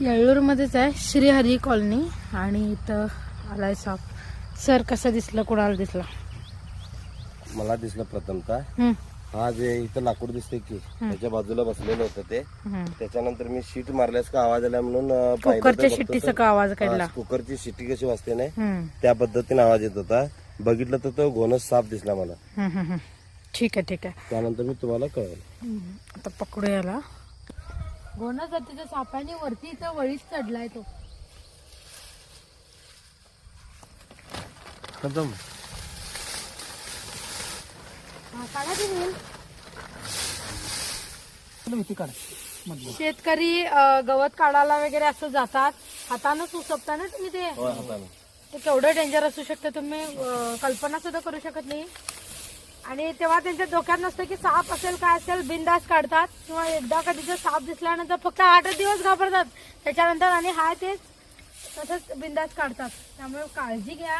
येळूरमध्येच आहे श्रीहरी कॉलनी आणि इथं आलाय साप. सर कसं दिसलं? कोणाला दिसला? मला दिसलं प्रथमतः. हम्म, हा जे इथं लाकूड दिसते की त्याच्या बाजूला बसलेलं होतं ते. हम्म. त्याच्यानंतर मी शीट मारल्यास का आवाज आला म्हणून अं, पाहिलं तर कुकरच्या बघतो शिट्टीचा तर- का आवाज काढला? हा, कुकरची शिट्टी कशी वाजते नाही हम्म, त्या पद्धतीने आवाज येत होता. बघितलं तर तो घोणच साप दिसला मला. हम्म, हम्म, हम्म. ठीक आहे ठीक आहे. त्यानंतर मी तुम्हाला कळवलं. हम्म, आता पकडू याला. गोना जातीच्या सापाने वरती इथं वळीच चढलाय तो. खतम. हा, काढा ते नील. काढ. शेतकरी अं, गवत काढायला वगैरे असं जातात. हातानंच उसपता ना तुम्ही ते? होय हाताने. ते केवढं डेंजर असू शकतं तुम्ही? अं, कल्पना सुद्धा करू शकत नाही. आणि तेव्हा त्यांच्या डोक्यात नसतं की साप असेल काय असेल बिंदास काढतात. किंवा एकदा कधी जर साप दिसल्यानंतर फक्त आठच दिवस घाबरतात. त्याच्यानंतर आणि हाय तेच तसंच बिंदास काढतात. त्यामुळे काळजी घ्या.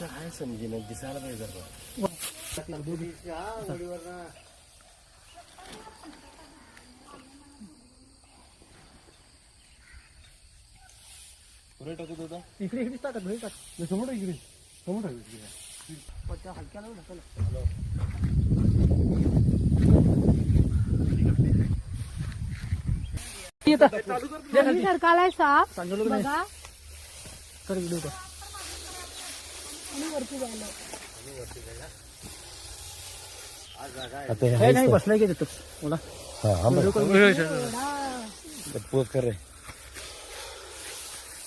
काय समजेन दिसायला पाहिजे पुढे टाकत होता इकडे इकडे टाकत नाही टाक. समोर इकडे. समोर आहे इकडे. पट्ट्या हलक्या लावून ढकल. येतं. खाली सरकालाय साप बघ नाही. बघा. कर व्हिडिओ कर. आणि वरती जायला. आता हे हे नाही. बसलाय की तिथं. मला हा, हा बघ. एवढा. कर रे.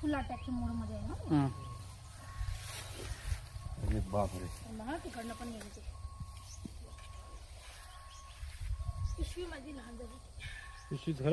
फुल अटॅकच्या मोडमध्ये आहे ना? हं. अरे बापरे. मला तिकडनं पण घ्यायचं पिशवी माझी लहान झाली. पिशवी धरत